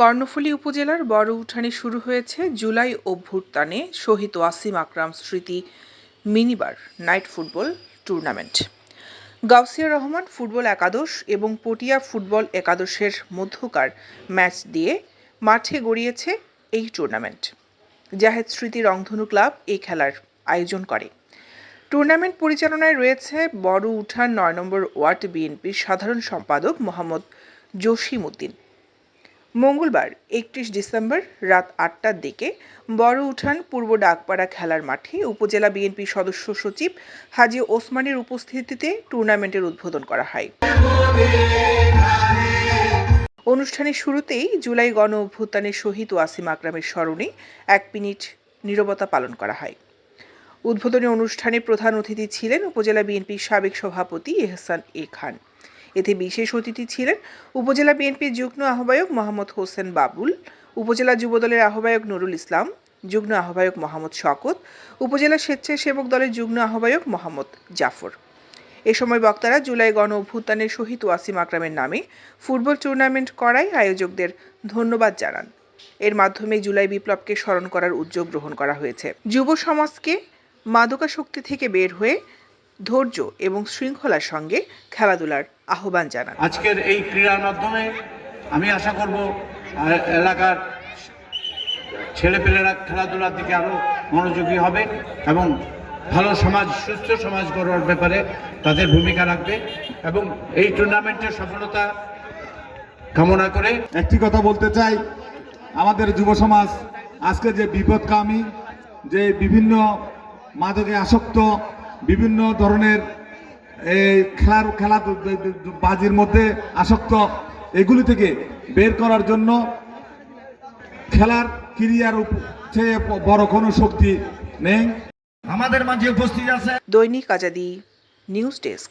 কর্ণফুলী উপজেলার বড় উঠানে শুরু হয়েছে জুলাই অভ্যুত্থানে শহীদ ওয়াসিম আকরাম স্মৃতি mini bar night football tournament. Gausia Rahman football একাদশ এবং পটিয়া ফুটবল একাদশের মধ্যকার ম্যাচ দিয়ে মাঠে গড়িয়েছে এই টুর্নামেন্ট। জাহেদ স্মৃতি রংধনু ক্লাব এই খেলার আয়োজন করে। টুর্নামেন্ট পরিচালনায় রয়েছে বড় উঠান নয় নম্বর ওয়ার্ড বিএনপির সাধারণ সম্পাদক মোহাম্মদ জসিম উদ্দিন মঙ্গলবার, একত্রিশ ডিসেম্বর রাত আটটার দিকে বড় উঠান পূর্ব ডাকপাড়া খেলার মাঠে উপজেলা বিএনপি সদস্য সচিব হাজী ওসমানের উপস্থিতিতে টুর্নামেন্টের উদ্বোধন করা হয়। অনুষ্ঠানের শুরুতেই জুলাই গণ অভ্যুত্থানের শহীদ ওয়াসিম আকরামের স্মরণে এক মিনিট নীরবতা পালন করা হয়। উদ্বোধনী অনুষ্ঠানে প্রধান অতিথি ছিলেন উপজেলা বিএনপির সাবেক সভাপতি এহসান এ খান। এতে বিশেষ অতিথি ছিলেন উপজেলা বিএনপির যুগ্ম আহ্বায়ক মোহাম্মদ হোসেন বাবুল, উপজেলা যুবদলের আহ্বায়ক নুরুল ইসলাম, যুগ্ম আহ্বায়ক মোহাম্মদ শকত, উপজেলা স্বেচ্ছাসেবক দলের যুগ্ম আহ্বায়ক মোহাম্মদ জাফর। এ সময় বক্তারা জুলাই গণ অভ্যুত্থানের শহীদ ওয়াসিম আকরামের নামে ফুটবল টুর্নামেন্ট করায় আয়োজকদের ধন্যবাদ জানান। এর মাধ্যমে জুলাই বিপ্লবকে স্মরণ করার উদ্যোগ গ্রহণ করা হয়েছে। যুব সমাজকে মাদকাসক্তি থেকে বের হয়ে ধৈর্য এবং শৃঙ্খলার সঙ্গে খেলাধুলার আহ্বান জানান। আজকের এই ক্রীড়ার মাধ্যমে আমি আশা করব এলাকার ছেলেপেলেরা খেলাধুলার দিকে আরও মনোযোগী হবে এবং ভালো সমাজ সুস্থ সমাজ গড়ার ব্যাপারে তাদের ভূমিকা রাখবে এবং এই টুর্নামেন্টের সফলতা কামনা করে একটি কথা বলতে চাই আমাদের যুব সমাজ আজকে যে বিপদকামী যে বিভিন্ন মাদকে আসক্ত বিভিন্ন ধরনের এই খেলার খেলা বাজির মধ্যে আসক্ত। এগুলি থেকে বের করার জন্য খেলার ক্রিয়ার চেয়ে বড় কোনো শক্তি নেই। আমাদের মাঝে উপস্থিত আছে দৈনিক আজাদি নিউজ ডেস্ক।